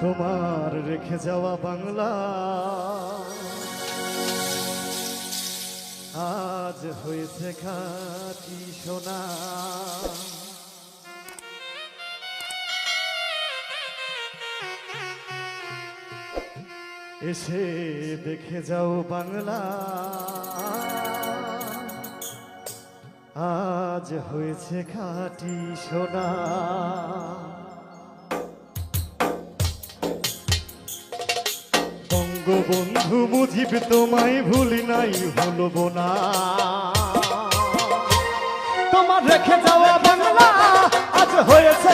তোমার রেখে যাওয়া বাংলা। আজ হয়েছে খাটি সোনা। এসে দেখে যাও বাংলা। আজ হয়েছে খাটি সোনা। বঙ্গবন্ধু বুঝিবে তোমায় ভুলি নাই ভুলব না। তোমার রেখে যাওয়া বাংলা আজ হয়েছে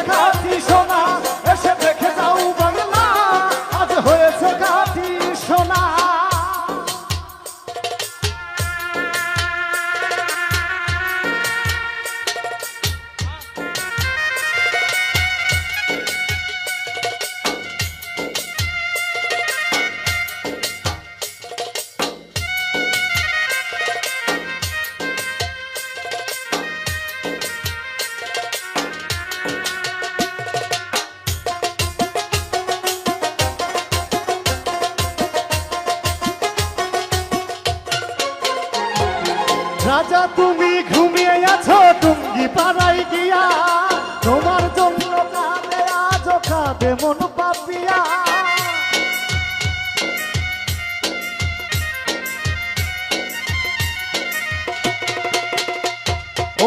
রাজা, তুমি ঘুমিয়ে আছো, টুঙ্গি পাড়াই গিয়া। তোমার জন্য কাঁদে আজ কাঁদে মন পাপিয়া।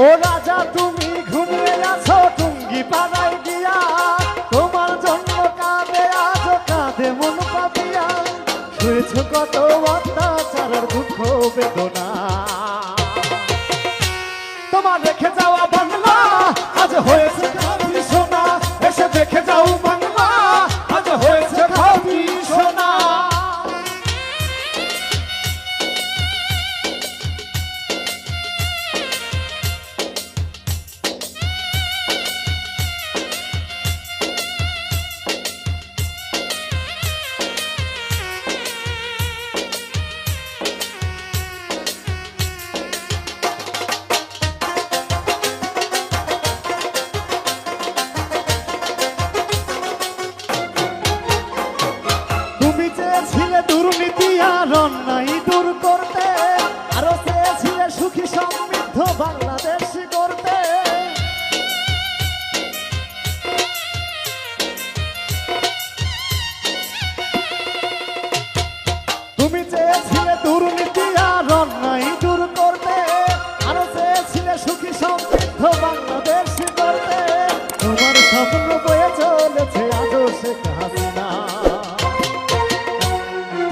ও রাজা, তুমি ঘুমিয়ে আছো, টুঙ্গি পাড়াই গিয়া। তোমার জন্য কাঁদে আজ কাঁদে মন পাপিয়া। শুয়েছ কত তোমার রেখে যাওয়া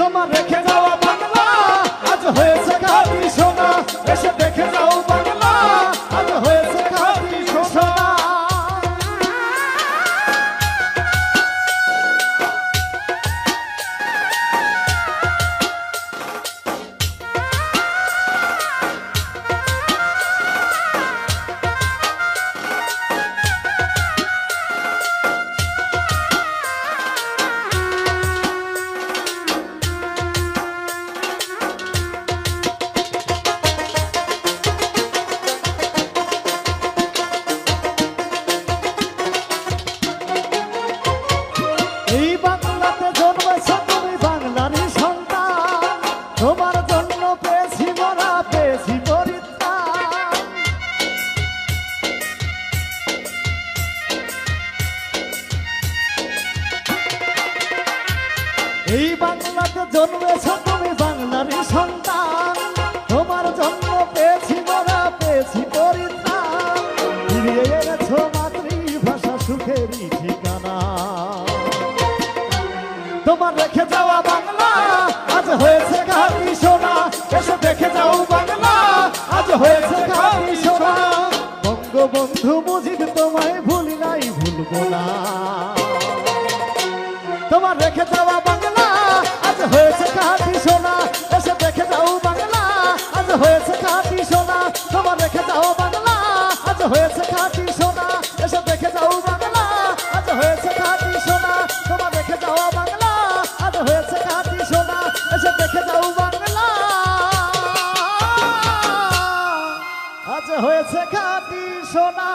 তোমার রেখে যাওয়া বাংলাতে জন্মেছ তুমি বাংলারই সন্তান। তোমার জন্য পেয়েছি মরা পেয়েছি পরিত্রাণ। ফিরিয়ে এনেছ মাতৃভাষা সুখেরই ঠিকানা। তোমার রেখে যাওয়া বাংলা, আজ হয়েছে খাবি সোনা। এসে দেখে যাও বাংলা, আজ হয়েছে খাবি সোনা। বঙ্গবন্ধু মুজিব তোমায় হয়েছে খাটি সোনা।